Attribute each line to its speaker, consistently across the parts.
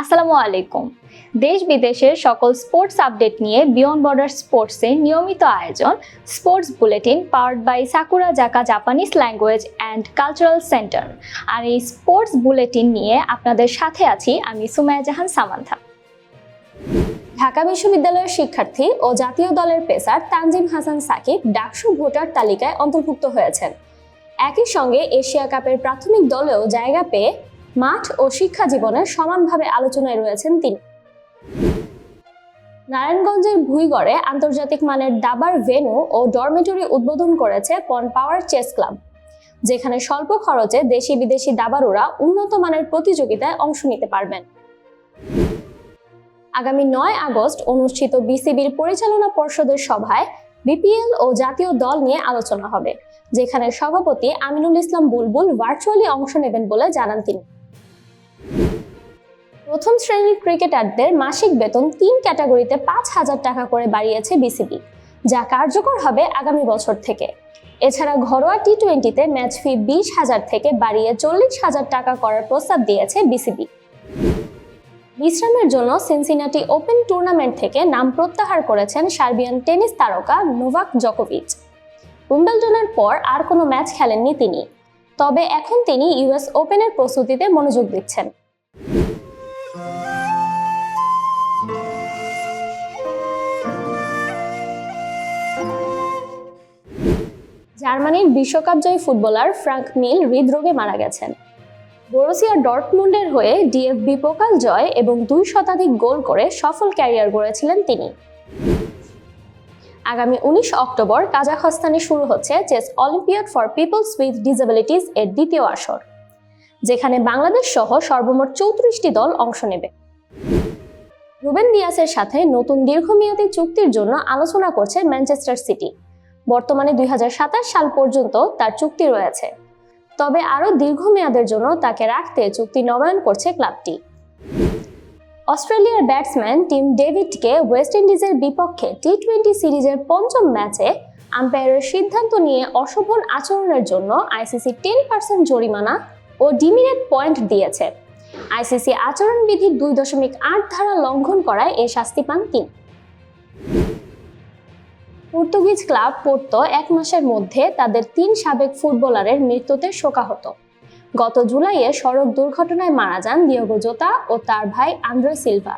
Speaker 1: আসসালামু আলাইকুম। দেশ বিদেশের সকল স্পোর্টস আপডেট নিয়ে বিয়ন্ড বর্ডার স্পোর্টসের নিয়মিত আয়োজন, sports bulletin powered by Sakura Jaka Japanese language and cultural centre. আর এই স্পোর্টস বুলেটিন নিয়ে আপনাদের সাথে আছি আমি সুমায়া জাহান সামান্থা। ঢাকা বিশ্ববিদ্যালয়ের শিক্ষার্থী ও জাতীয় দলের পেসার তানজিম হাসান সাকিব ডাকসু ভোটার তালিকায় অন্তর্ভুক্ত হয়েছেন। একই সঙ্গে এশিয়া কাপের প্রাথমিক দলেও জায়গা পেয়ে মাঠ ও শিক্ষা জীবনের সমানভাবে আলোচনায় রয়েছেন তিনি। নারায়ণগঞ্জের ভুইগড়ে আন্তর্জাতিক মানের দাবার ভেন্যু ও ডরমেটরি উদ্বোধন করেছে পন পাওয়ার চেস ক্লাব, যেখানে স্বল্প খরচে দেশি বিদেশি দাবারুরা উন্নত মানের প্রতিযোগিতায় অংশ নিতে পারবেন। আগামী নয় আগস্ট অনুষ্ঠিত বিসিবির পরিচালনা পর্ষদের সভায় বিপিএল ও জাতীয় দল নিয়ে আলোচনা হবে, যেখানে সভাপতি আমিনুল ইসলাম বুলবুল ভার্চুয়ালি অংশ নেবেন বলে জানান তিনি। প্রথম শ্রেণির ক্রিকেটারদের মাসিক বেতন তিন ক্যাটাগরিতে পাঁচ হাজার টাকা করে বাড়িয়েছে বিসিবি, যা কার্যকর হবে আগামী বছর থেকে। এছাড়া ঘরোয়া টি টোয়েন্টিতে ম্যাচ ফি বিশ হাজার থেকে বাড়িয়ে চল্লিশ হাজার টাকা করার প্রস্তাব দিয়েছে বিসিবি। বিশ্রামের জন্য সিনসিনাটি ওপেন টুর্নামেন্ট থেকে নাম প্রত্যাহার করেছেন সার্বিয়ান টেনিস তারকা নোভাক জকোভিচ। উইম্বলডনের পর আর কোনো ম্যাচ খেলেননি তিনি, তবে এখন তিনি ইউএস ওপেনের প্রস্তুতিতে মনোযোগ দিচ্ছেন। জার্মানির বিশ্বকাপ জয়ী ফুটবলার ফ্রাঙ্ক মিল হৃদরোগে মারা গেছেন। বরুসিয়া ডর্টমুন্ডের হয়ে ডিএফবি পোকাল জয় এবং দুই শতাধিক গোল করে সফল ক্যারিয়ার গড়েছিলেন তিনি। আগামী উনিশ অক্টোবর কাজাখস্তানে শুরু হচ্ছে chess olympiad for peoples with disabilities এর দ্বিতীয় আসর, যেখানে বাংলাদেশ সহ সর্বমোট চৌত্রিশটি দল অংশ নেবে। রুবেন দিয়াসের সাথে নতুন দীর্ঘমেয়াদী চুক্তির জন্য আলোচনা করছে ম্যানচেস্টার সিটি। বর্তমানে দুই হাজার সাতাশ সাল পর্যন্ত তার চুক্তি রয়েছে। তবে আরও দীর্ঘমেয়াদের জন্য তাকে রাখতে চুক্তি নবায়ন করছে ক্লাবটি। অস্ট্রেলিয়ার ব্যাটসম্যান টিম ডেভিডকে ওয়েস্ট ইন্ডিজের বিপক্ষে টি টোয়েন্টি সিরিজের পঞ্চম ম্যাচে আম্পায়ারের সিদ্ধান্ত নিয়ে অশোভন আচরণের জন্য আইসিসি টেন পার্সেন্ট জরিমানা ও ডিমিনেট পয়েন্ট দিয়েছে। আইসিসি আচরণবিধির দুই দশমিক আট ধারা লঙ্ঘন করায় এ শাস্তি পান তিনি পর্তুগিজ ক্লাব পোর্তো এক মাসের মধ্যে তাদের তিন সাবেক ফুটবলারের মৃত্যুতে শোকাহত। গত জুলাইয়ে সড়ক দুর্ঘটনায় মারা যান দিয়েগো জোতা ও তার ভাই আন্দ্রে সিলভা।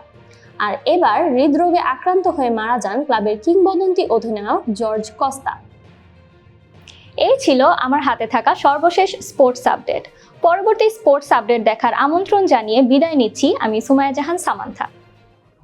Speaker 1: আর এবার হৃদরোগে আক্রান্ত হয়ে মারা যান ক্লাবের কিংবদন্তি অধিনায়ক জর্জ কস্তা। এই ছিল আমার হাতে থাকা সর্বশেষ স্পোর্টস আপডেট। পরবর্তী স্পোর্টস আপডেট দেখার আমন্ত্রণ জানিয়ে বিদায় নিচ্ছি আমি সুমায়া জাহান সামান্থা।